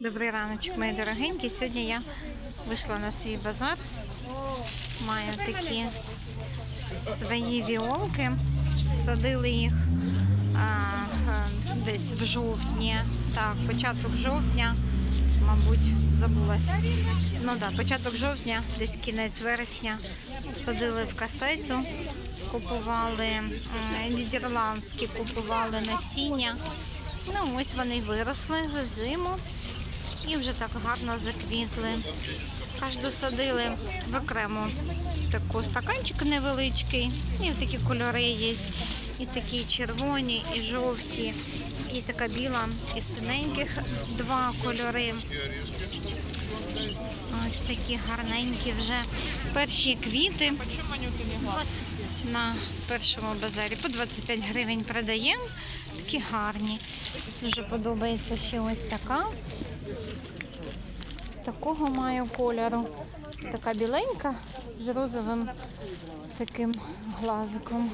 Добрий раночок, мої дорогенькі. Сьогодні я вийшла на свій базар. Маю такі свої віолки. Садили їх а, десь в жовтні. Так, початок жовтня, мабуть, забулася. Ну так, да, початок жовтня, десь кінець вересня. Садили в касету, купували нідерландські, купували насіння. Ну, ось вони виросли за зиму і вже так гарно заквітли. Кожну садили в окремо таку стаканчик невеличкий. І такі кольори є. І такі червоні, і жовті, і така біла, і синеньких два кольори. Ось такі гарненькі вже перші квіти. На першому базарі по 25 гривень продаємо. Такі гарні. Дуже подобається ще ось така. Такого маю кольору. Така біленька з розовим таким глазиком.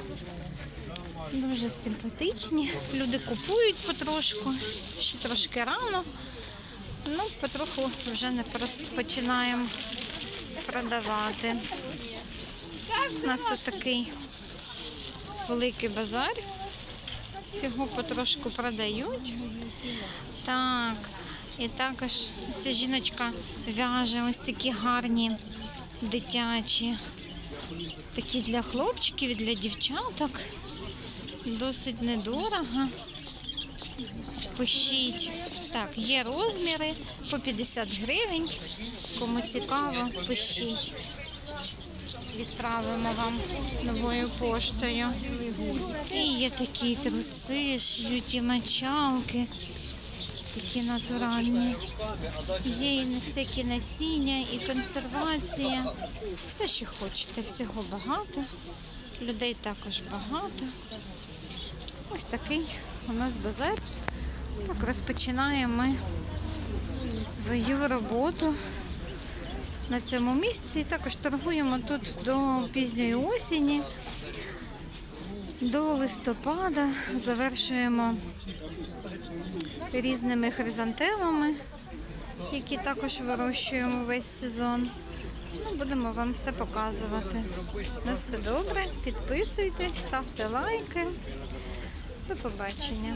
Дуже симпатичні. Люди купують потрошку, ще трошки рано. Ну, потроху вже не починаємо продавати. У нас тут такий великий базар. Всього потрошку продають. Так. І також ця жіночка в'яже ось такі гарні дитячі. Такі для хлопчиків і для дівчаток. Досить недорого. Пишіть. Так, є розміри по 50 гривень. Кому цікаво, пишіть. Відправимо вам новою поштою. І є такі труси, шиють і мочалки. Такі натуральні. Є і всякі насіння, і консервація. Все, що хочете, всього багато. Людей також багато. Ось такий у нас базар. Так розпочинаємо ми свою роботу на цьому місці. Також торгуємо тут до пізньої осені, до листопада. Завершуємо різними хризантемами, які також вирощуємо весь сезон. Ну, будемо вам все показувати. На все добре, підписуйтесь, ставте лайки. До побачення.